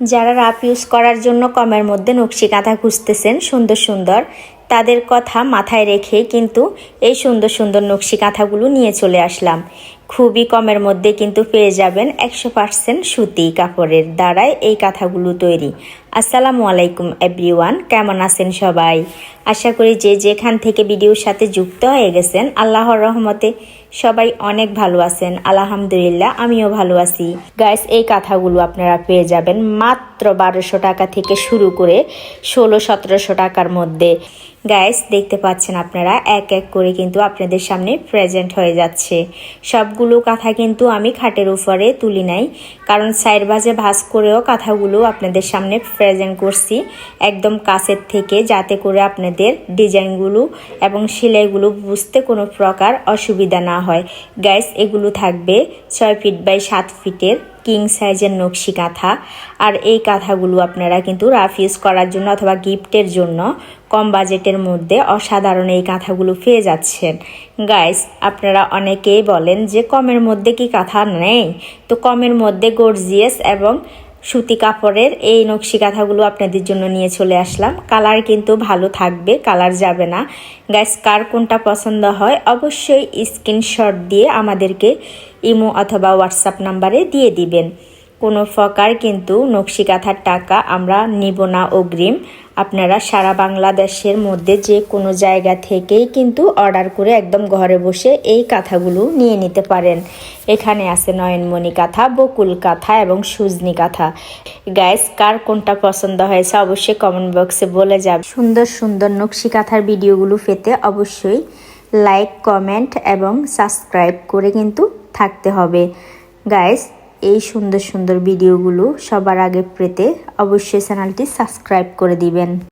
যারা rough use করার জন্য কমের মধ্যে নকশি কাঁথা খুঁজতেছেন সুন্দর সুন্দর। তাদের কথা মাথায় রেখে কিন্তু এই সুন্দর সুন্দর নকশি কাঁথাগুলো নিয়ে চলে আসলাম। খুবই কমের মধ্যে কিন্তু পেয়ে যাবেন একশো পার্সেন্ট সুতি কাপড়ের দ্বারাই এই কাঁথাগুলো তৈরি। আসসালামু আলাইকুম এভরিওয়ান, কেমন আছেন সবাই? আশা করি যে যেখান থেকে ভিডিওর সাথে যুক্ত হয়ে গেছেন, আল্লাহর রহমতে সবাই অনেক ভালো আছেন। আলহামদুলিল্লাহ, আমিও ভালো আছি। গাইস এই কাঁথাগুলো আপনারা পেয়ে যাবেন মাত্র বারোশো টাকা থেকে শুরু করে ষোলো সতেরোশো টাকার মধ্যে। গাইস দেখতে পাচ্ছেন আপনারা, এক এক করে কিন্তু আপনাদের সামনে প্রেজেন্ট হয়ে যাচ্ছে। সবগুলো কাঁথা কিন্তু আমি খাটের উপরে তুলি নাই, কারণ সাইড বাজে ভাঁজ করেও কাঁথাগুলো আপনাদের সামনে প্রেজেন্ট করছি। একদম কাছের থেকে যাতে করে আপনাদের ডিজাইনগুলো এবং সেলাইগুলো বুঝতে কোনো প্রকার অসুবিধা না হয়। গাইস এগুলো থাকবে ছয় ফিট বাই সাত ফিটের কিং সাইজের নকশি কাঁথা। আর এই কাঁথাগুলো আপনারা কিন্তু রাফ ইউজ করার জন্য অথবা গিফটের জন্য কম বাজেটের মধ্যে অসাধারণ এই কাঁথাগুলো পেয়ে যাচ্ছেন। গাইস আপনারা অনেকেই বলেন যে কমের মধ্যে কি কাঁথা নেই? তো কমের মধ্যে গর্জিয়াস এবং সুতি কাপড়ের এই নকশি কাঁথাগুলো আপনাদের জন্য নিয়ে চলে আসলাম। কালার কিন্তু ভালো থাকবে, কালার যাবে না। গ্যাস কার কোনটা পছন্দ হয় অবশ্যই স্ক্রিনশট দিয়ে আমাদেরকে ইমো অথবা হোয়াটসঅ্যাপ নাম্বারে দিয়ে দিবেন। কোনো প্রকার কিন্তু নকশি কাঁথার টাকা আমরা নিব না অগ্রিম। আপনারা সারা বাংলাদেশের মধ্যে যে কোনো জায়গা থেকেই কিন্তু অর্ডার করে একদম ঘরে বসে এই কাঁথাগুলো নিয়ে নিতে পারেন। এখানে আছে নয়নমণি কাঁথা, বকুল কাঁথা এবং সুজনি কাঁথা। গ্যাস কার কোনটা পছন্দ হয়েছে অবশ্যই কমেন্ট বক্সে বলে যাবে। সুন্দর সুন্দর নকশি কাঁথার ভিডিওগুলো পেতে অবশ্যই লাইক কমেন্ট এবং সাবস্ক্রাইব করে কিন্তু থাকতে হবে। গাইস এই সুন্দর সুন্দর ভিডিওগুলো সবার আগে পেতে অবশ্যই চ্যানেলটি সাবস্ক্রাইব করে দিবেন।